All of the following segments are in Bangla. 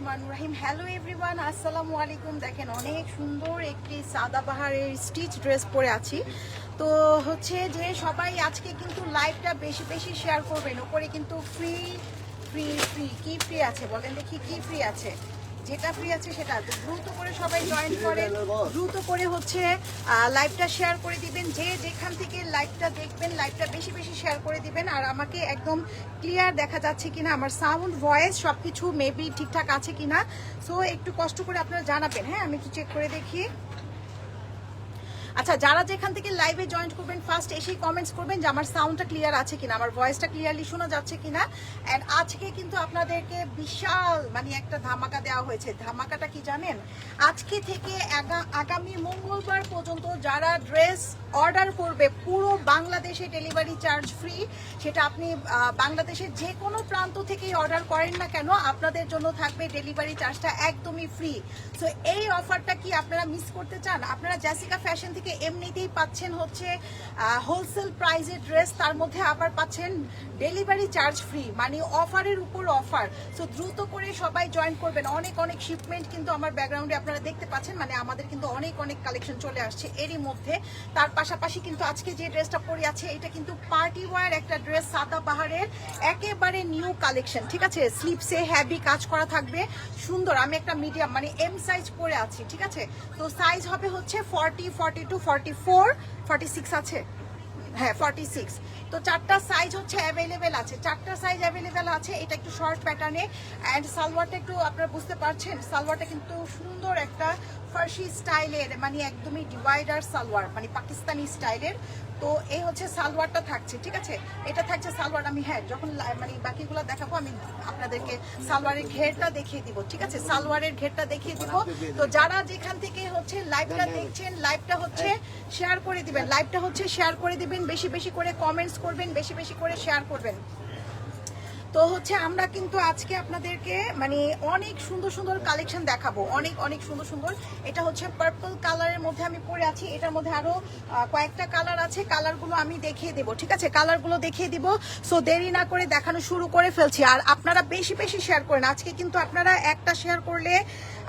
রহমান রাহিম। হ্যালো এভরিওয়ান আসসালামু আলাইকুম। দেখেন, অনেক সুন্দর একটি সাদাবাহারের স্টিচ ড্রেস পরে আছি। তো হচ্ছে যে সবাই আজকে কিন্তু লাইভটা বেশি বেশি শেয়ার করবেন। ওপরে কিন্তু ফ্রি ফ্রি ফ্রি কী ফ্রি আছে বলেন দেখি, কী ফ্রি আছে? যেটা ফ্রি আছে সেটা দ্রুত করে সবাই জয়েন করেন দ্রুত করে হচ্ছে লাইভটা শেয়ার করে দিবেন। যে যেখান থেকে লাইভটা দেখবেন লাইভটা বেশি বেশি শেয়ার করে দিবেন। আর আমাকে একদম ক্লিয়ার দেখা যাচ্ছে কিনা, আমার সাউন্ড ভয়েস সব কিছু মেবি ঠিকঠাক আছে কিনা। সো একটু কষ্ট করে আপনারা জানাবেন। হ্যাঁ আমি একটু চেক করে দেখি। আচ্ছা যারা যেখান থেকে লাইভে জয়েন করবেন ফার্স্ট এসেই কমেন্টস করবেন যে আমার সাউন্ডটা ক্লিয়ার আছে কিনা, আমার ভয়েসটা ক্লিয়ারলি শোনা যাচ্ছে কিনা। অ্যান্ড আজকে কিন্তু আপনাদেরকে বিশাল মানে একটা ধামাকা দেওয়া হয়েছে। ধামাকাটা কি জানেন? আজকে থেকে আগা- আগামী মঙ্গলবার পর্যন্ত যারা ড্রেস অর্ডার করবে, পুরো বাংলাদেশে ডেলিভারি চার্জ ফ্রি সেটা আপনি বাংলাদেশের যে কোনো প্রান্ত থেকেই অর্ডার করেন না কেন, আপনাদের জন্য থাকবে ডেলিভারি চার্জটা একদমই ফ্রি সো এই অফারটা কি আপনারা মিস করতে চান? আপনারা জ্যাসিকা ফ্যাশন থেকে এমনিতেই পাচ্ছেন হচ্ছে হোলসেল প্রাইজের ড্রেস তার মধ্যে আবার পাচ্ছেন ডেলিভারি চার্জ ফ্রি মানে অফারের উপর অফার সো দ্রুত করে সবাই জয়েন করবেন। অনেক অনেক শিপমেন্ট কিন্তু আমার ব্যাকগ্রাউন্ডে আপনারা দেখতে পাচ্ছেন মানে আমাদের কিন্তু অনেক অনেক কালেকশন চলে আসছে এরই মধ্যে। তার পাশাপাশি কিন্তু আজকে যে ড্রেসটা পরে আছে, এটা কিন্তু পার্টি ওয়ার একটা ড্রেস সাদা পাহাড়ের, একেবারে নিউ কালেকশন ঠিক আছে? স্লিপসে হ্যাভি কাজ করা থাকবে, সুন্দর। আমি একটা মিডিয়াম মানে এম সাইজ পরে আছি, ঠিক আছে? তো সাইজ হবে হচ্ছে forty forty two forty four forty six আছে। হ্যাঁ ফর্টি সিক্স তো চারটা সাইজ হচ্ছে অ্যাভেলেবেল আছে। চারটা সাইজ অ্যাভেলেবেল আছে, এটা একটু শর্ট প্যাটার্নে অ্যান্ড সালোয়ারটা একটু আপনারা বুঝতে পারছেন, সালোয়ারটা কিন্তু সুন্দর একটা ফার্সি স্টাইলের মানে একদমই ডিভাইডার সালোয়ার মানে পাকিস্তানি স্টাইলের। তো এই হচ্ছে সালোয়ারটা থাকছে, ঠিক আছে? এটা থাকছে সালোয়ার, আমি হ্যাঁ যখন মানে বাকিগুলো দেখাবো, আমি আপনাদেরকে সালোয়ারের ঘেরটা দেখিয়ে দিব, ঠিক আছে? সালোয়ারের ঘেরটা দেখিয়ে দিব। তো যারা যেখান থেকে হচ্ছে লাইভটা দেখছেন, লাইভটা হচ্ছে শেয়ার করে দিবেন, লাইভটা হচ্ছে শেয়ার করে দিবেন, বেশি বেশি করে কমেন্টস করবেন, বেশি বেশি করে শেয়ার করবেন। তো হচ্ছে আমরা কিন্তু আজকে আপনাদেরকে মানে অনেক সুন্দর সুন্দর কালেকশন দেখাবো। অনেক অনেক সুন্দর সুন্দর। এটা হচ্ছে পার্পল কালারের মধ্যে আমি পরে আছি। এটার মধ্যে আরও আহ, কয়েকটা কালার আছে। কালারগুলো আমি দেখিয়ে দেবো ঠিক আছে? কালারগুলো দেখিয়ে দিব। সো দেরি না করে দেখানো শুরু করে ফেলছি। আর আপনারা বেশি বেশি শেয়ার করেন। আজকে কিন্তু আপনারা একটা শেয়ার করলে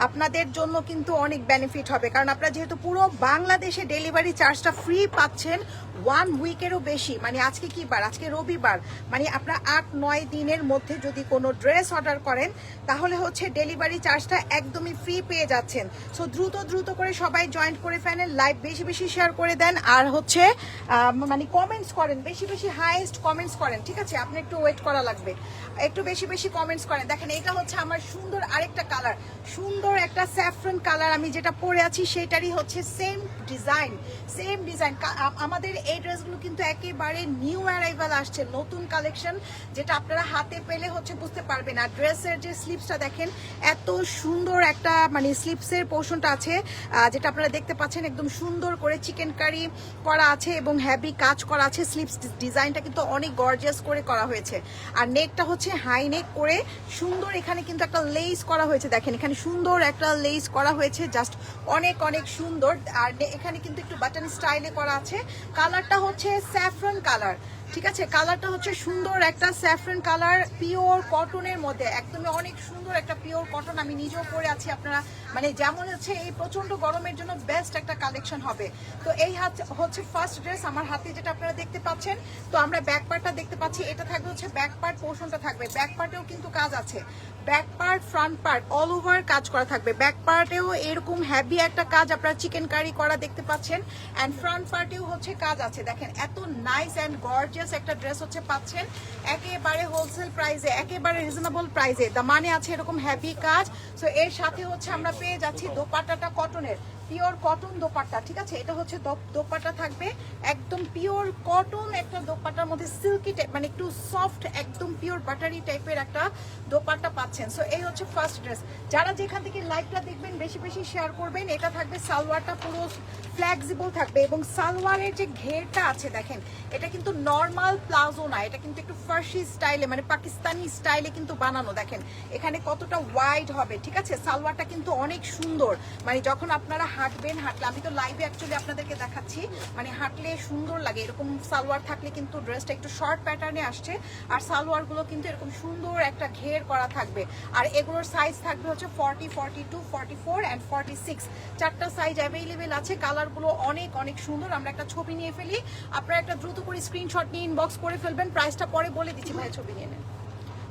আপনাদের জন্য কিন্তু অনেক বেনিফিট হবে। কারণ আপনারা যেহেতু পুরো বাংলাদেশে ডেলিভারি চার্জটা ফ্রি পাচ্ছেন ওয়ান উইকেরও বেশি। মানে আজকে কি বার? আজকে রবিবার। মানে আপনারা আট, নয় দিনের মধ্যে যদি কোনো ড্রেস অর্ডার করেন, তাহলে হচ্ছে ডেলিভারি চার্জটা একদমই ফ্রি পেয়ে যাচ্ছেন। সো দ্রুত দ্রুত করে সবাই জয়েন্ট করে ফেলেন লাইভ বেশি বেশি শেয়ার করে দেন, আর হচ্ছে মানে কমেন্টস করেন, বেশি বেশি হাইয়েস্ট কমেন্টস করেন, ঠিক আছে? আপনি একটু ওয়েট করা লাগবে। একটু বেশি বেশি কমেন্টস করেন। দেখেন এটা হচ্ছে আমার সুন্দর আরেকটা কালার সুন্দর একটা স্যাফরন কালার আমি যেটা পরে আছি, সেটারই হচ্ছে সেম ডিজাইন সেম ডিজাইন আমাদের এই ড্রেসগুলো কিন্তু একেবারে নিউ অ্যারাইভাল আসছে, নতুন কালেকশন যেটা আপনারা হাতে পেলে হচ্ছে বুঝতে পারবেন। আর ড্রেসের যে স্লিপসটা দেখেন, এত সুন্দর একটা মানে স্লিপসের পোর্শনটা আছে যেটা আপনারা দেখতে পাচ্ছেন, একদম সুন্দর করে চিকেন কারি করা আছে এবং হ্যাভি কাজ করা আছে। স্লিপস ডিজাইনটা কিন্তু অনেক গর্জিয়াস করে করা হয়েছে। আর নেকটা হচ্ছে হাই নেক করে সুন্দর এখানে কিন্তু একটা লেস করা হয়েছে। দেখেন, এখানে সুন্দর একটা লেস করা হয়েছে জাস্ট অনেক অনেক সুন্দর। আর এখানে কিন্তু একটু বাটন স্টাইলে করা আছে। কালারটা হচ্ছে স্যাফরন কালার ঠিক আছে? কালারটা হচ্ছে সুন্দর একটা স্যাফরন কালার পিওর কটনের মধ্যে। একদমই অনেক সুন্দর একটা পিওর কটন আমি নিজেও পরে আছি, আপনারা মানে যেমন হচ্ছে এই প্রচণ্ড গরমের জন্য বেস্ট একটা কালেকশন হবে। তো এই হচ্ছে ফার্স্ট ড্রেস আমার হাতে যেটা আপনারা দেখতে পাচ্ছেন, তো আমরা ব্যাক পার্টটা দেখতে পাচ্ছি, এটা থাকবে হচ্ছে ব্যাক পার্ট পোর্শনটা থাকবে। ব্যাক পার্টেও কিন্তু কাজ আছে। Back part front part all over কাজ করা থাকবে। ব্যাক পার্টেও এরকম হ্যাভি একটা কাজ আপনারা চিকেন কারি করা দেখতে পাচ্ছেন অ্যান্ড ফ্রন্ট পার্টেও হচ্ছে কাজ আছে। দেখেন, এত নাইস অ্যান্ড গর্জিয়াস একটা ড্রেস হচ্ছে পাচ্ছেন। একেবারে হোলসেল প্রাইসে একেবারে রিজনেবল প্রাইসে দা মানে আছে এরকম হ্যাপি কাজ। সো এর সাথে হচ্ছে আমরা পেয়ে যাচ্ছি দোপাটাটা কটনের পিওর কটন দোপাট্টা, ঠিক আছে? এটা হচ্ছে দোপাট্টা থাকবে। একদম পিওর কটন একটা দোপাট্টার মধ্যে সিল্কি টাইপ মানে একটু সফট, একদম পিওর বাটারি টাইপের একটা দোপাট্টা পাচ্ছেন। সো এই হচ্ছে ফার্স্ট ড্রেস যারা যেখান থেকে লাইভটা দেখবেন, বেশি বেশি শেয়ার করবেন। এটা থাকবে সালোয়ারটা পুরো ফ্লেক্সিবল থাকবে এবং সালোয়ারের যে ঘেরটা আছে, দেখেন, এটা কিন্তু নর্মাল প্লাজো না। এটা কিন্তু একটু ফার্সি স্টাইলে মানে পাকিস্তানি স্টাইলে কিন্তু বানানো, দেখেন। এখানে কতটা ওয়াইড হবে, ঠিক আছে? সালোয়ারটা কিন্তু অনেক সুন্দর। মানে যখন আপনারা হাঁটবেন, হাঁটলে আমি তো লাইভে অ্যাকচুয়ালি আপনাদেরকে দেখাচ্ছি মানে হাঁটলে সুন্দর লাগে, এরকম সালোয়ার থাকলে কিন্তু ড্রেসটা একটু শর্ট প্যাটার্নে আসছে, আর সালোয়ারগুলো কিন্তু এরকম সুন্দর একটা ঘের করা থাকবে। আর এগুলোর সাইজ থাকবে হচ্ছে forty forty two forty four and forty six চারটা সাইজ অ্যাভেলেবেল আছে কালারগুলো অনেক অনেক সুন্দর। আমরা একটা ছবি নিয়ে ফেলি। আপনারা একটা দ্রুত করে স্ক্রিনশট নিয়ে ইনবক্স করে ফেলবেন। প্রাইসটা পরে বলে দিচ্ছি ভাই ছবি নিয়ে নেন।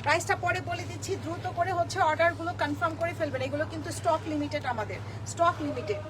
প্রাইসটা পরে বলে দিচ্ছি, দ্রুত করে হচ্ছে অর্ডারগুলো কনফার্ম করে ফেলবেন। এগুলো কিন্তু স্টক লিমিটেড আমাদের স্টক লিমিটেড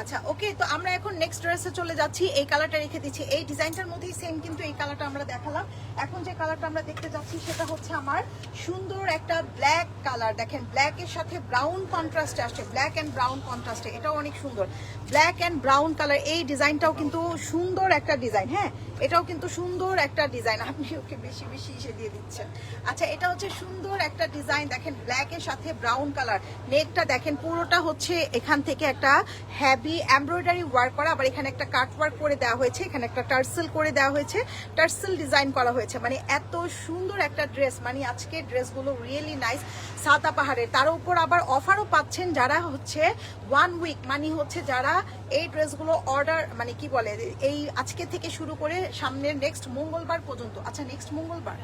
আচ্ছা ওকে, তো আমরা এখন নেক্সট ড্রেসে চলে যাচ্ছি। এই কালারটা রেখে দিচ্ছি। এই ডিজাইনটার মধ্যেই সেম কিন্তু এই কালারটা আমরা দেখালাম। এখন যে কালারটা আমরা দেখতে যাচ্ছি সেটা হচ্ছে আমার সুন্দর একটা ব্ল্যাক কালার দেখেন ব্ল্যাক এর সাথে ব্রাউন কন্ট্রাস্টে আসছে। ব্ল্যাক অ্যান্ড ব্রাউন কন্ট্রাস্টে এটাও অনেক সুন্দর। ব্ল্যাক অ্যান্ড ব্রাউন কালার এই ডিজাইনটাও কিন্তু সুন্দর একটা ডিজাইন হ্যাঁ? এটাও কিন্তু সুন্দর একটা ডিজাইন। আপনি ওকে বেশি বেশি ইসে দিয়ে দিচ্ছেন। আচ্ছা এটা হচ্ছে সুন্দর একটা ডিজাইন। দেখেন ব্ল্যাক এর সাথে ব্রাউন কালার নেকটা দেখেন, পুরোটা হচ্ছে এখান থেকে একটা হ্যাভি এমব্রয়ডারি ওয়ার্ক করা আবার এখানে একটা কাট ওয়ার্ক করে দেওয়া হয়েছে এখানে একটা টার্সেল করে দেওয়া হয়েছে। টার্সেল ডিজাইন করা হয়েছে মানে এত সুন্দর একটা ড্রেস মানে আজকে ড্রেসগুলো রিয়েলি নাইস সাদা পাহাড়ের। তার উপর আবার অফারও পাচ্ছেন যারা হচ্ছে ওয়ান উইক মানে হচ্ছে যারা এই ড্রেসগুলো অর্ডার মানে কি বলে এই আজকে থেকে শুরু করে সামনের নেক্সট মঙ্গলবার পর্যন্ত। আচ্ছা নেক্সট মঙ্গলবার?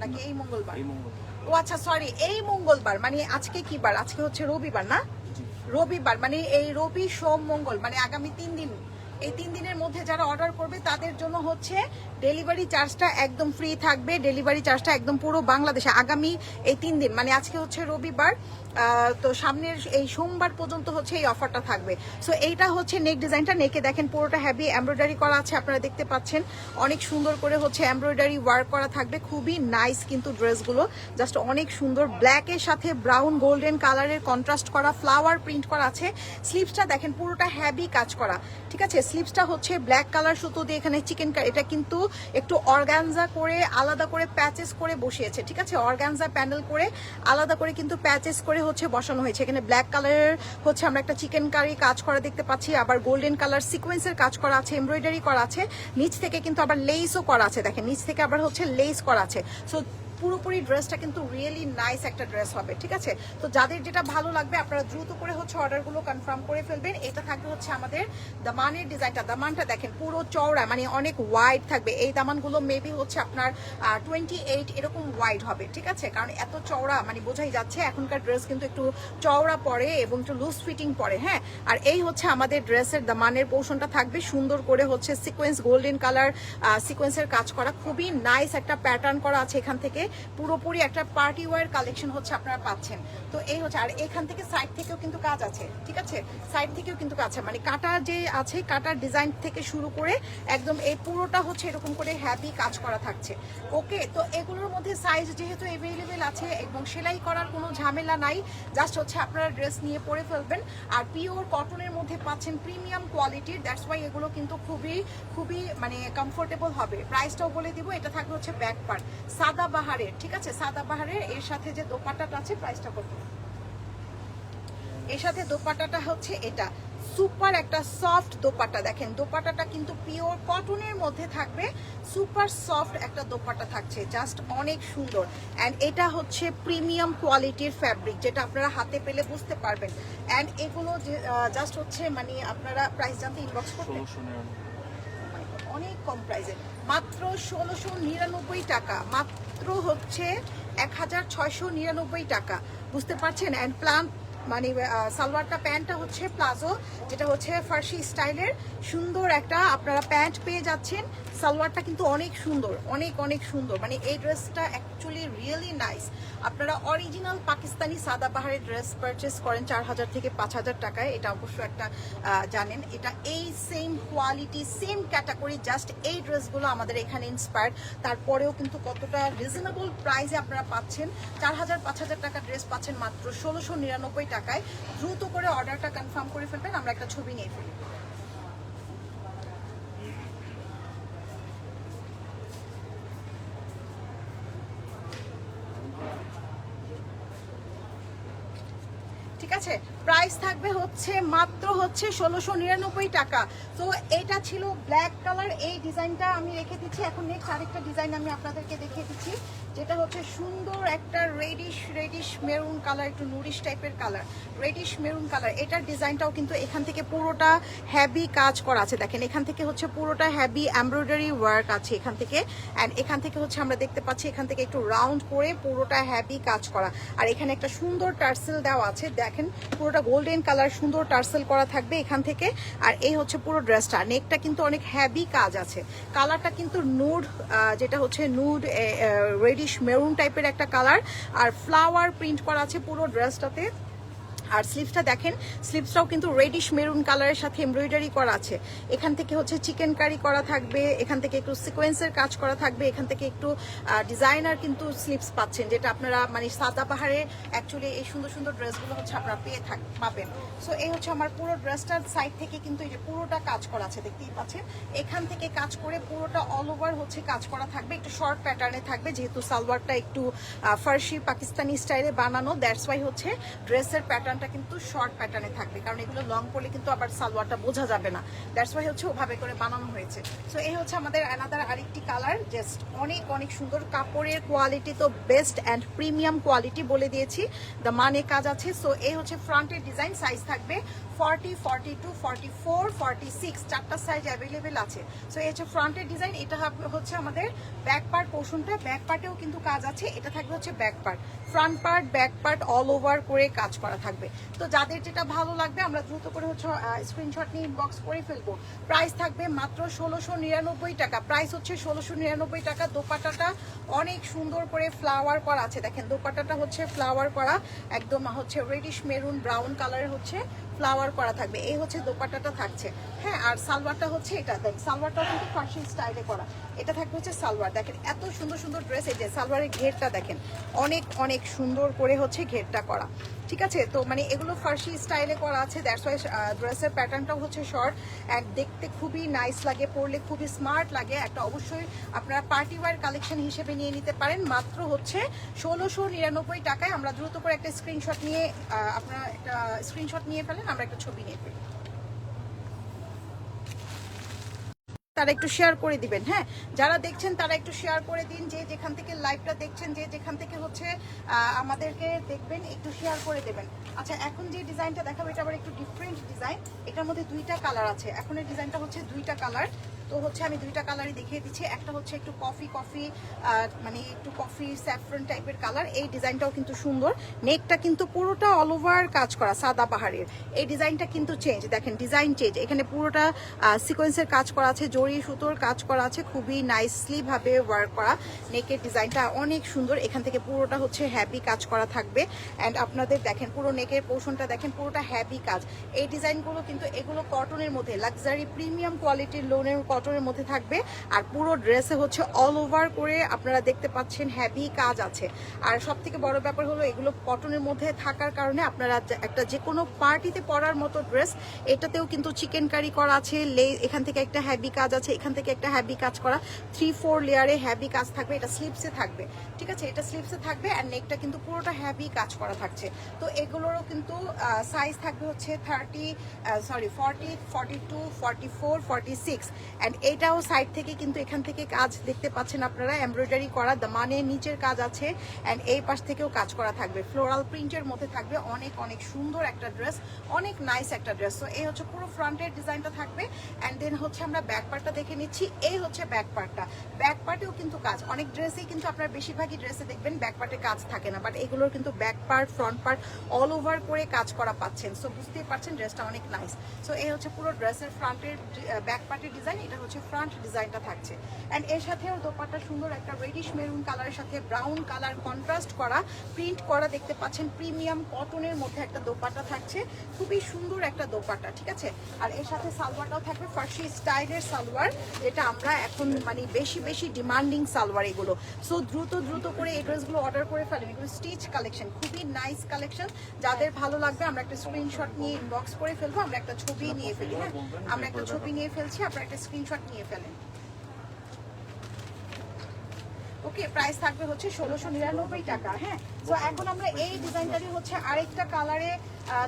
নাকি এই মঙ্গলবার? ও আচ্ছা সরি এই মঙ্গলবার মানে আজকে কি বার? আজকে হচ্ছে রবিবার না? রবিবার মানে এই রবি সোম মঙ্গল মানে আগামী তিন দিন এই তিন দিনের মধ্যে যারা অর্ডার করবে, তাদের জন্য হচ্ছে ডেলিভারি চার্জটা একদম ফ্রি থাকবে। ডেলিভারি চার্জটা একদম পুরো বাংলাদেশে আগামী এই তিন দিন মানে আজকে হচ্ছে রবিবার তো সামনের এই সোমবার পর্যন্ত হচ্ছে এই অফারটা থাকবে। সো এইটা হচ্ছে নেক ডিজাইনটা নেকে দেখেন পুরোটা হ্যাভি এমব্রয়ডারি করা আছে, আপনারা দেখতে পাচ্ছেন। অনেক সুন্দর করে হচ্ছে এমব্রয়ডারি ওয়ার্ক করা থাকবে। খুবই নাইস কিন্তু ড্রেসগুলো। জাস্ট অনেক সুন্দর ব্ল্যাকের সাথে ব্রাউন গোল্ডেন কালারের কন্ট্রাস্ট করা ফ্লাওয়ার প্রিন্ট করা আছে। স্লিভসটা দেখেন পুরোটা হ্যাভি কাজ করা। ঠিক আছে? স্লিভসটা হচ্ছে ব্ল্যাক কালার সুতো দিয়ে এখানে চিকেন এটা কিন্তু একটু অর্গানজা করে, আলাদা করে প্যাচেস করে বসিয়েছে, ঠিক আছে? অর্গানজা প্যানেল করে, আলাদা করে কিন্তু প্যাচেস করে হচ্ছে বসানো হয়েছে। এখানে ব্ল্যাক কালারের হচ্ছে আমরা একটা চিকেন কারি কাজ করা দেখতে পাচ্ছি, আবার গোল্ডেন কালার সিকোয়েন্সের কাজ করা আছে এমব্রয়ডারি করা আছে, নিচ থেকে কিন্তু আবার লেসও করা আছে, দেখেন, নিচ থেকে আবার হচ্ছে লেস করা আছে। সো পুরোপুরি ড্রেসটা কিন্তু রিয়েলি নাইস একটা ড্রেস হবে, ঠিক আছে? তো যাদের যেটা ভালো লাগবে, আপনারা দ্রুত করে হচ্ছে অর্ডারগুলো কনফার্ম করে ফেলবেন। এটা থাকবে হচ্ছে আমাদের দামানের ডিজাইনটা দামানটা দেখেন, পুরো চওড়া মানে অনেক ওয়াইড থাকবে। এই দামানগুলো মেবি হচ্ছে আপনার টোয়েন্টি এইট এরকম ওয়াইড হবে, ঠিক আছে? কারণ এত চওড়া মানে বোঝাই যাচ্ছে, এখনকার ড্রেস কিন্তু একটু চওড়া পরে এবং একটু লুজ ফিটিং পরে হ্যাঁ? আর এই হচ্ছে আমাদের ড্রেসের দামানের পোর্শনটা থাকবে, সুন্দর করে হচ্ছে সিকোয়েন্স গোল্ডেন কালার সিকোয়েন্সের কাজ করা। খুবই নাইস একটা প্যাটার্ন করা আছে এখান থেকে। পুরোপুরি একটা পার্টি ওয়ার কালেকশন হচ্ছে আপনারা পাচ্ছেন। তো এই হচ্ছে, আর এখান থেকে সাইড থেকেও কিন্তু কাজ আছে, ঠিক আছে? সাইড থেকেও কিন্তু কাজ আছে মানে কাটা যে আছে, কাটার ডিজাইন থেকে শুরু করে একদম এই পুরোটা হচ্ছে এরকম করে হ্যাপি কাজ করা থাকছে। ওকে তো এগুলোর মধ্যে সাইজ যেহেতু অ্যাভেলেবেল আছে এবং সেলাই করার কোনো ঝামেলা নাই জাস্ট হচ্ছে আপনারা ড্রেস নিয়ে পরে ফেলবেন। আর পিওর কটনের মধ্যে পাচ্ছেন প্রিমিয়াম কোয়ালিটির দ্যাটস ওয়াই এগুলো কিন্তু খুবই খুবই মানে কমফোর্টেবল হবে। প্রাইসটাও বলে দিব, এটা থাকবে হচ্ছে ব্যাক পার্ট সাদা বাহারের ঠিক আছে? সাদা বাহারের এর সাথে যে দোপাট্টাটা আছে প্রাইসটা কত? এর সাথে দোপাট্টাটা হচ্ছে এটা। সুপার একটা সফট দোপাট্টা, দেখেন। দোপাট্টাটা কিন্তু পিওর কটনের মধ্যে থাকবে। সুপার সফট একটা দোপাট্টা থাকছে জাস্ট অনেক সুন্দর। অ্যান্ড এটা হচ্ছে প্রিমিয়াম কোয়ালিটির ফ্যাব্রিক যেটা আপনারা হাতে পেলে বুঝতে পারবেন। অ্যান্ড এগুলো জাস্ট হচ্ছে মানে আপনারা প্রাইস জানতে ইনবক্স করবেন কম প্রাইসে মাত্র ষোলোশো নিরানব্বই টাকা। মাত্র হচ্ছে এক হাজার ছয়শো নিরানব্বই টাকা। বুঝতে পারছেন? অ্যান্ড প্লান মানে সালোয়ারটা, প্যান্টটা হচ্ছে প্লাজো, যেটা হচ্ছে ফার্সি স্টাইলের সুন্দর একটা আপনারা প্যান্ট পেয়ে যাচ্ছেন। সালোয়ারটা কিন্তু অনেক সুন্দর, অনেক অনেক সুন্দর। মানে এই ড্রেসটা অ্যাকচুয়ালি রিয়েলি নাইস আপনারা অরিজিনাল পাকিস্তানি সাদা পাহাড়ের ড্রেস পারচেস করেন চার হাজার থেকে পাঁচ হাজার টাকায়। এটা অবশ্য একটা জানেন। এটা এই same quality same category just এই ড্রেসগুলো আমাদের এখানে ইন্সপায়ার্ড তারপরেও কিন্তু কতটা রিজনেবল প্রাইসে আপনারা পাচ্ছেন, চার হাজার, পাঁচ হাজার টাকা ড্রেস পাচ্ছেন মাত্র ষোলোশো নিরানব্বই টাকায়। দ্রুত করে অর্ডারটা কনফার্ম করে ফেলবেন। আমরা একটা ছবি নিয়ে ফেলি ঠিক আছে আছে প্রাইস থাকবে হচ্ছে মাত্র হচ্ছে ষোলোশো নিরানব্বই টাকা। তো এটা ছিল ব্ল্যাক কালার এই ডিজাইনটা আমি রেখে দিচ্ছি। এখন নেক্সট আরেকটা ডিজাইন আমি আপনাদেরকে দেখিয়ে দিচ্ছি। যেটা হচ্ছে সুন্দর একটা রেডিশ রেডিশ মেরুন কালার একটু নুরিশ টাইপের কালার রেডিশ মেরুন কালার এটার ডিজাইনটাও কিন্তু এখান থেকে পুরোটা হ্যাভি কাজ করা আছে। দেখেন, এখান থেকে হচ্ছে পুরোটা হ্যাভি এমব্রয়ডারি ওয়ার্ক আছে এখান থেকে। অ্যান্ড এখান থেকে হচ্ছে আমরা দেখতে পাচ্ছি এখান থেকে একটু রাউন্ড করে পুরোটা হ্যাভি কাজ করা। আর এখানে একটা সুন্দর টার্সেল দেওয়া আছে। দেখেন, পুরোটা গোল্ডেন কালার সুন্দর টার্সেল করা থাকবে এখান থেকে। আর এই হচ্ছে পুরো ড্রেসটা নেকটা কিন্তু অনেক হ্যাভি কাজ আছে। কালারটা কিন্তু নুড যেটা হচ্ছে নুড রেডিশ মেরুন টাইপের একটা কালার আর ফ্লাওয়ার প্রিন্ট করা আছে পুরো ড্রেসটাতে আর স্লিভসটা দেখেন স্লিভসটাও কিন্তু রেডিশ মেরুন কালারের সাথে এমব্রয়ডারি করা আছে। এখান থেকে হচ্ছে চিকেন কারি করা থাকবে, এখান থেকে একটু সিকোয়েন্সের কাজ করা থাকবে, এখান থেকে একটু ডিজাইনার কিন্তু স্লিভস পাচ্ছেন, যেটা আপনারা মানে সাদা পাহাড়ে অ্যাকচুয়ালি এই সুন্দর সুন্দর ড্রেসগুলো হচ্ছে আপনারা পেয়ে থাক, পাবেন। সো এই হচ্ছে আমার পুরো ড্রেসটার সাইড থেকে কিন্তু এই যে পুরোটা কাজ করা আছে, দেখতেই পাচ্ছেন। এখান থেকে কাজ করে পুরোটা অল ওভার হচ্ছে কাজ করা থাকবে, একটু শর্ট প্যাটার্নে থাকবে, যেহেতু সালোয়ারটা একটু ফার্সি পাকিস্তানি স্টাইলে বানানো দ্যাটস ওয়াই হচ্ছে ড্রেসের প্যাটার্নটা কিন্তু শর্ট প্যাটার্নে থাকবে। কারণ এগুলো লং পরলে কিন্তু আবার সালোয়ারটা বোঝা যাবে না। দ্যাটস ওয়াই হচ্ছে ওভাবে করে বানানো হয়েছে। সো এই হচ্ছে আমাদের অ্যানাদার আরেকটি কালার জাস্ট অনেক অনেক সুন্দর কাপড়ের কোয়ালিটি তো বেস্ট অ্যান্ড প্রিমিয়াম কোয়ালিটি বলে দিয়েছি। দ্য মানে কাজ আছে। সো এই হচ্ছে ফ্রন্টের ডিজাইন সাইজ থাকবে forty forty two, forty four, forty six চারটা সাইজ অ্যাভেলেবেল আছে। সো হচ্ছে ফ্রন্টের ডিজাইন এটা হচ্ছে আমাদের ব্যাক পার্ট ব্যাক পার্টেও কিন্তু কাজ আছে, এটা থাকবে হচ্ছে back part front part back part all over করে কাজ করা থাকবে। তো যাদের যেটা ভালো লাগবে, আমরা দ্রুত করে হচ্ছে স্ক্রিনশট নিয়ে ইনবক্স করে ফেলব। প্রাইস থাকবে মাত্র ষোলোশো নিরানব্বই টাকা। প্রাইস হচ্ছে ষোলোশো নিরানব্বই টাকা। দোপাটাটা অনেক সুন্দর করে ফ্লাওয়ার করা আছে। দেখেন দোপাটাটা হচ্ছে ফ্লাওয়ার করা, একদম হচ্ছে রেডিশ মেরুন ব্রাউন কালারের হচ্ছে ফ্লাওয়ার করা থাকবে। এই হচ্ছে দোপাট্টাটা থাকছে। হ্যাঁ আর সালোয়ারটা হচ্ছে এটা। দেখ সালোয়ারটাও কিন্তু ফার্সি স্টাইলে করা। এটা থাকবে হচ্ছে সালোয়ার। দেখেন, এত সুন্দর সুন্দর ড্রেস এই যে সালোয়ারের ঘেরটা দেখেন, অনেক অনেক সুন্দর করে হচ্ছে ঘেরটা করা। ঠিক আছে? তো মানে এগুলো ফার্সি স্টাইলে করা আছে। দ্যাটস ওয়াই ড্রেসের প্যাটার্নটাও হচ্ছে শর্ট অ্যান্ড দেখতে খুবই নাইস লাগে, পরলে খুবই স্মার্ট লাগে। একটা অবশ্যই আপনারা পার্টি ওয়ার কালেকশন হিসেবে নিয়ে নিতে পারেন। মাত্র হচ্ছে ষোলোশো নিরানব্বই টাকায়। আমরা দ্রুত করে একটা স্ক্রিনশট নিয়ে আপনারা একটা স্ক্রিনশট নিয়ে ফেলেন। আমরা একটা ছবি নিয়ে ফেলি তারা একটু শেয়ার করে দিবেন হ্যাঁ? যারা দেখছেন, তারা একটু শেয়ার করে দিন, যে যেখান থেকে লাইভটা দেখছেন, যে যেখান থেকে হচ্ছে আমাদেরকে দেখবেন, একটু শেয়ার করে দেবেন। আচ্ছা এখন যে ডিজাইনটা দেখাবো, এটা আবার একটু ডিফারেন্ট ডিজাইন এটার মধ্যে দুইটা কালার আছে। এখন এই ডিজাইনটা হচ্ছে দুইটা কালার তো হচ্ছে আমি দুইটা কালারই দেখিয়ে দিচ্ছি। একটা হচ্ছে একটু কফি কফি মানে একটু কফি স্যাফরন টাইপের কালার এই ডিজাইনটাও কিন্তু সুন্দর। নেকটা কিন্তু পুরোটা অল ওভার কাজ করা, সাদা পাহাড়ের। এই ডিজাইনটা কিন্তু চেঞ্জ দেখেন ডিজাইন চেঞ্জ এখানে পুরোটা সিকোয়েন্সের কাজ করা আছে জড়ি সুতোর কাজ করা আছে, খুবই নাইসলি ভাবে ওয়ার্ক করা। নেকের ডিজাইনটা অনেক সুন্দর। এখান থেকে পুরোটা হচ্ছে হ্যাপি কাজ করা থাকবে। অ্যান্ড আপনাদের দেখেন, পুরো নেকের পোর্শনটা দেখেন, পুরোটা হ্যাপি কাজ। এই ডিজাইনগুলো কিন্তু এগুলো কটনের মধ্যে লাক্সারি প্রিমিয়াম কোয়ালিটির লোনের কটনের মধ্যে থাকবে। আর পুরো ড্রেসে হচ্ছে অল ওভার করে আপনারা দেখতে পাচ্ছেন হ্যাভি কাজ আছে। আর সব থেকে বড় ব্যাপার হলো এগুলো কটনের মধ্যে থাকার কারণে আপনারা একটা যে কোনো পার্টিতে পরার মতো ড্রেস এটাতেও কিন্তু চিকেন কারি করা আছে, লে এখান থেকে একটা হ্যাভি কাজ আছে, এখান থেকে একটা হ্যাভি কাজ করা। থ্রি ফোর লেয়ারে হ্যাভি কাজ থাকবে, এটা স্লিপসে থাকবে। ঠিক আছে? এটা স্লিপসে থাকবে আর নেকটা কিন্তু পুরোটা হ্যাভি কাজ করা থাকছে। তো এগুলোরও কিন্তু সাইজ থাকবে হচ্ছে thirty sorry forty forty two forty four forty six and এইটাও সাইড থেকে কিন্তু এখান থেকে কাজ দেখতে পাচ্ছেন আপনারা এমব্রয়ডারি করা মানে নিচের কাজ আছে অ্যান্ড এই পাশ থেকেও কাজ করা থাকবে। ফ্লোরাল প্রিন্টের মধ্যে থাকবে অনেক অনেক সুন্দর একটা ড্রেস অনেক নাইস একটা ড্রেস তো এই হচ্ছে পুরো ফ্রন্টের ডিজাইনটা থাকবে। অ্যান্ড দেন হচ্ছে আমরা ব্যাক পার্টটা দেখে নিচ্ছি। এই হচ্ছে ব্যাক পার্টটা ব্যাক পার্টেও কিন্তু কাজ। অনেক ড্রেসেই কিন্তু আপনার বেশিরভাগই ড্রেসে দেখবেন ব্যাক পার্টে কাজ থাকে না। বাট এগুলোর কিন্তু back part front part all over করে কাজ করা পাচ্ছেন। সো বুঝতেই পারছেন ড্রেসটা অনেক নাইস সো এই হচ্ছে পুরো ড্রেসের ফ্রন্টের ব্যাক পার্টের ডিজাইন এটা হচ্ছে ফ্রন্ট ডিজাইনটা থাকছে। অ্যান্ড এর সাথেও দোপাট্টা সুন্দর একটা রেডিশ মেরুন কালারের সাথে ব্রাউন কালার কন্ট্রাস্ট করা প্রিন্ট করা দেখতে পাচ্ছেন প্রিমিয়াম কটনের মধ্যে একটা দোপাট্টা থাকছে। খুবই সুন্দর একটা দোপাট্টা, ঠিক আছে? আর এর সাথে সালোয়ারটাও থাকবে ফার্সি স্টাইলের সালোয়ার, যেটা আমরা এখন মানে বেশি বেশি ডিমান্ডিং সালোয়ার এগুলো। সো দ্রুত দ্রুত করে এই ড্রেসগুলো অর্ডার করে ফেলেন। এগুলো স্টিচ কালেকশন খুবই নাইস কালেকশন যাদের ভালো লাগবে, আমরা একটা স্ক্রিনশট নিয়ে ইনবক্স করে ফেলব, আমরা একটা ছবি নিয়ে ফেলি হ্যাঁ? আমরা একটা ছবি নিয়ে ফেলছি, আপনারা একটা স্ক্রিনশট নিয়ে ফেলেন। ওকে প্রাইস থাকবে হচ্ছে ষোলোশো নিরানব্বই টাকা হ্যাঁ? তো এখন আমরা এই ডিজাইনটারই হচ্ছে আরেকটা কালারে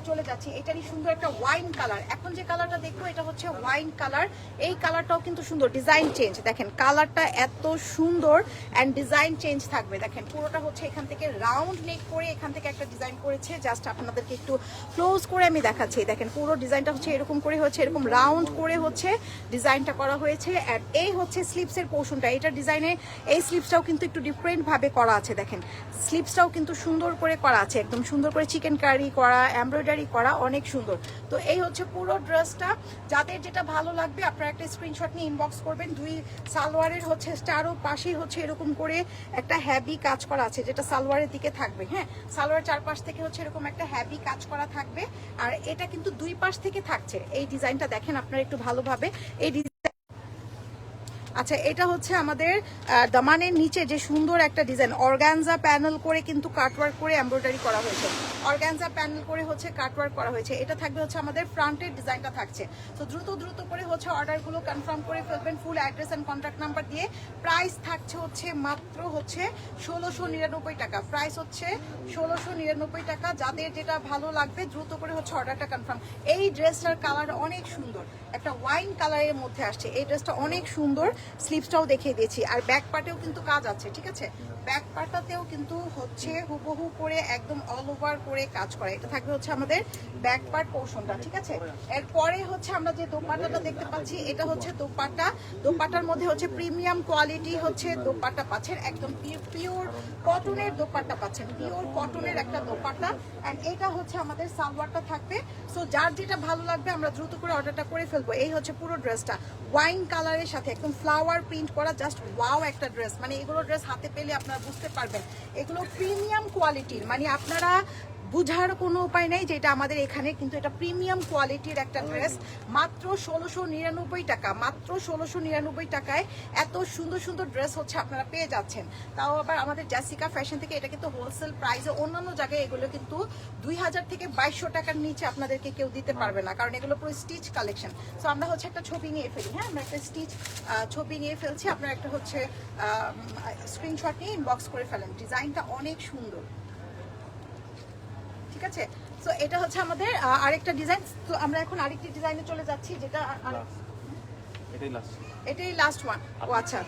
চলে যাচ্ছি। এটারই সুন্দর একটা ওয়াইন কালার এখন যে কালারটা দেখব, এটা হচ্ছে ওয়াইন কালার এই কালারটাও কিন্তু সুন্দর ডিজাইন চেঞ্জ দেখেন কালারটা এত সুন্দর অ্যান্ড ডিজাইন চেঞ্জ থাকবে। দেখেন, পুরোটা হচ্ছে এখান থেকে রাউন্ড নেক করে এখান থেকে একটা ডিজাইন করেছে। জাস্ট আপনাদেরকে একটু ক্লোজ করে আমি দেখাচ্ছি। দেখেন, পুরো ডিজাইনটা হচ্ছে এরকম করে হচ্ছে, এরকম রাউন্ড করে হচ্ছে ডিজাইনটা করা হয়েছে। আর এই হচ্ছে স্লিপসের পোর্শনটা এটা ডিজাইনে এই স্লিপসটাও কিন্তু একটু ডিফারেন্ট ভাবে করা আছে, দেখেন। স্লিপসটাও কিন্তু সুন্দর করে করা আছে, একদম সুন্দর করে চিকেন কারি করা এমব্রয়ডারি করা, অনেক সুন্দর। তো এই হচ্ছে পুরো ড্রেসটা। যাদের যেটা ভালো লাগবে, আপনারা একটা স্ক্রিনশট নিয়ে ইনবক্স করবেন। দুই সালোয়ারের হচ্ছে স্টারও পাশেই হচ্ছে এরকম করে একটা হ্যাভি কাজ করা আছে, যেটা সালোয়ারের দিকে থাকবে হ্যাঁ? সালোয়ার চারপাশ থেকে হচ্ছে এরকম একটা হ্যাভি কাজ করা থাকবে। আর এটা কিন্তু দুই পাশ থেকে থাকছে। এই ডিজাইনটা দেখেন আপনারা একটু ভালোভাবে। এই আচ্ছা এটা হচ্ছে আমাদের দামানের নিচে যে সুন্দর একটা ডিজাইন অর্গানজা প্যানেল করে কিন্তু কাটওয়ার্ক করে এমব্রয়ডারি করা হয়েছে। অর্গানজা প্যানেল করে হচ্ছে কাটওয়ার্ক করা হয়েছে। এটা থাকবে হচ্ছে আমাদের ফ্রন্টের ডিজাইনটা থাকছে। তো দ্রুত দ্রুত করে হচ্ছে অর্ডারগুলো কনফার্ম করে ফেলবেন full address and contact number দিয়ে। প্রাইস থাকছে হচ্ছে মাত্র হচ্ছে ষোলোশো নিরানব্বই টাকা। প্রাইস হচ্ছে ষোলোশো নিরানব্বই টাকা। যাদের যেটা ভালো লাগবে, দ্রুত করে হচ্ছে অর্ডারটা কনফার্ম এই ড্রেসটার কালার অনেক সুন্দর। একটা ওয়াইন কালারের মধ্যে আসছে। এই ড্রেসটা অনেক সুন্দর। স্লিপসটাও দেখিয়ে দিয়েছি। আর ব্যাক পার্টেও কিন্তু কাজ আছে, ঠিক আছে? ব্যাক পার্টটাতেও কিন্তু হচ্ছে হুবহু করে একদম অল ওভার করে কাজ করা। এটা থাকবে হচ্ছে আমাদের ব্যাক পার্ট পোর্শনটা ঠিক আছে? এরপরে হচ্ছে আমরা যে দোপাট্টাটা দেখতে পাচ্ছি, এটা হচ্ছে দোপাট্টা। দোপাট্টার মধ্যে হচ্ছে প্রিমিয়াম কোয়ালিটি হচ্ছে দোপাট্টা পাচ্ছেন, একদম পিওর কটনের দোপাট্টা পাচ্ছেন। পিওর কটনের একটা দোপাট্টা। এন্ড এটা হচ্ছে আমাদের সালোয়ারটা থাকবে। সো যার যেটা ভালো লাগবে, আমরা দ্রুত করে অর্ডারটা করে ফেলব। এই হচ্ছে পুরো ড্রেসটা ওয়াইন কালারের সাথে, একদম ফ্লাওয়ার প্রিন্ট করা জাস্ট ওয়াও একটা ড্রেস মানে এগুলো ড্রেস হাতে পেলে আপনারা বুঝতে পারবেন। এগুলো প্রিমিয়াম কোয়ালিটির মানে আপনারা বুঝার কোনো উপায় নেই যেটা আমাদের এখানে কিন্তু এটা প্রিমিয়াম কোয়ালিটির একটা ড্রেস মাত্র ষোলোশো নিরানব্বই টাকা মাত্র ষোলোশো নিরানব্বই টাকায় এত সুন্দর সুন্দর ড্রেস হচ্ছে আপনারা পেয়ে যাচ্ছেন। তাও আবার আমাদের জ্যাসিকা ফ্যাশন থেকে এটা কিন্তু হোলসেল প্রাইসে অন্যান্য জায়গায় এগুলো কিন্তু দুই হাজার থেকে বাইশশো টাকার নিচে আপনাদেরকে কেউ দিতে পারবে না কারণ এগুলো পুরো স্টিচ কালেকশন সো আমরা হচ্ছে একটা ছবি নিয়ে ফেলি হ্যাঁ? আমরা একটা স্টিচ ছবি নিয়ে ফেলছি। আপনারা একটা হচ্ছে স্ক্রিনশট নিয়ে ইনবক্স করে ফেলেন। ডিজাইনটা অনেক সুন্দর। ঠিক আছে? তো এটা হচ্ছে আমাদের আরেকটা ডিজাইন তো আমরা এখন আরেকটি ডিজাইনে চলে যাচ্ছি যেটা এটাই লাস্ট এটাই লাস্ট ওয়ান ও আচ্ছা।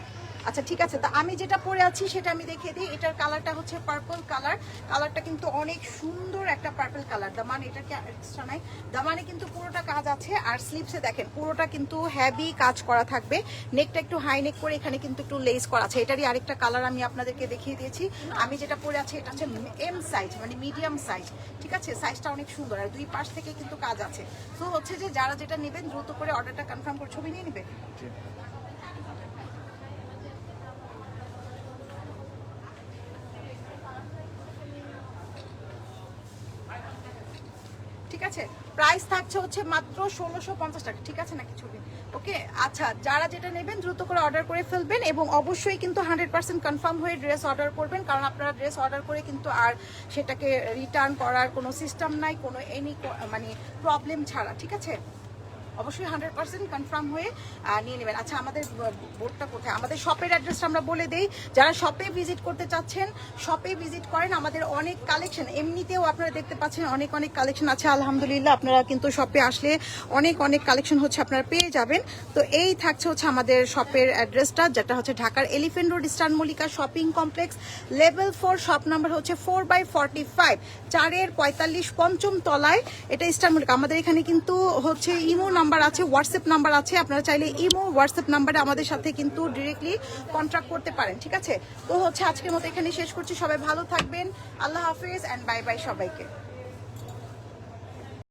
আচ্ছা ঠিক আছে। তা আমি যেটা পরে আছি সেটা আমি দেখিয়ে দিই। এটার কালারটা হচ্ছে পার্পল কালার কালারটা কিন্তু অনেক সুন্দর একটা পার্পল কালার দামান এটা কি এক্সট্রা নাই? দামানে কিন্তু পুরোটা কাজ আছে। আর স্লিপসে দেখেন, পুরোটা কিন্তু হ্যাভি কাজ করা থাকবে। নেকটা একটু হাই নেক করে এখানে কিন্তু একটু লেস করা আছে। এটারই আরেকটা কালার আমি আপনাদেরকে দেখিয়ে দিয়েছি। আমি যেটা পরে আছি, এটা হচ্ছে এম সাইজ মানে মিডিয়াম সাইজ ঠিক আছে? সাইজটা অনেক সুন্দর। আর দুই পাশ থেকে কিন্তু কাজ আছে। তো হচ্ছে যে, যারা যেটা নেবেন, দ্রুত করে অর্ডারটা কনফার্ম করে ছবি নিয়ে নেবেন ঠিক আছে থাকছে হচ্ছে মাত্র ষোলোশো পঞ্চাশ টাকা। ঠিক আছে নাকি ছবি? ওকে আচ্ছা যারা যেটা নেবেন দ্রুত করে অর্ডার করে ফেলবেন এবং অবশ্যই কিন্তু হান্ড্রেড পার্সেন্ট কনফার্ম হয়ে ড্রেস অর্ডার করবেন, কারণ আপনারা ড্রেস অর্ডার করে কিন্তু আর সেটাকে রিটার্ন করার কোনো সিস্টেম নাই, কোনো এনি মানে প্রবলেম ছাড়া, ঠিক আছে? অবশ্যই হান্ড্রেড পার্সেন্ট কনফার্ম হয়ে নিয়ে নেবেন। আচ্ছা আমাদের বোর্ডটা কোথায়? আমাদের শপের অ্যাড্রেসটা আমরা বলে দেই। যারা শপে ভিজিট করতে চাচ্ছেন শপে ভিজিট করেন, আমাদের অনেক কালেকশন এমনিতেও আপনারা দেখতে পাচ্ছেন অনেক অনেক কালেকশন আছে। আলহামদুলিল্লাহ, আপনারা কিন্তু শপে আসলে অনেক অনেক কালেকশন হচ্ছে আপনারা পেয়ে যাবেন। তো এই থাকছে হচ্ছে আমাদের শপের অ্যাড্রেসটা যেটা হচ্ছে ঢাকার elephant road eastern Mallika shopping complex level four shop number হচ্ছে ফোর বাই ফর্টি ফাইভ চারের পঁয়তাল্লিশ পঞ্চম তলায়। এটা ইস্টার্ন মল্লিকা আমাদের এখানে কিন্তু হচ্ছে ইমো নাম্বার আছে হোয়াটসঅ্যাপ নাম্বার আছে, আপনারা চাইলে ইমো হোয়াটসঅ্যাপ নাম্বারে আমাদের সাথে কিন্তু ডিরেক্টলি কন্ট্যাক্ট করতে পারেন, ঠিক আছে? তো হচ্ছে আজকের মতো এখানে শেষ করছি, সবাই ভালো থাকবেন, আল্লাহ হাফিজ অ্যান্ড বাই বাই সবাইকে।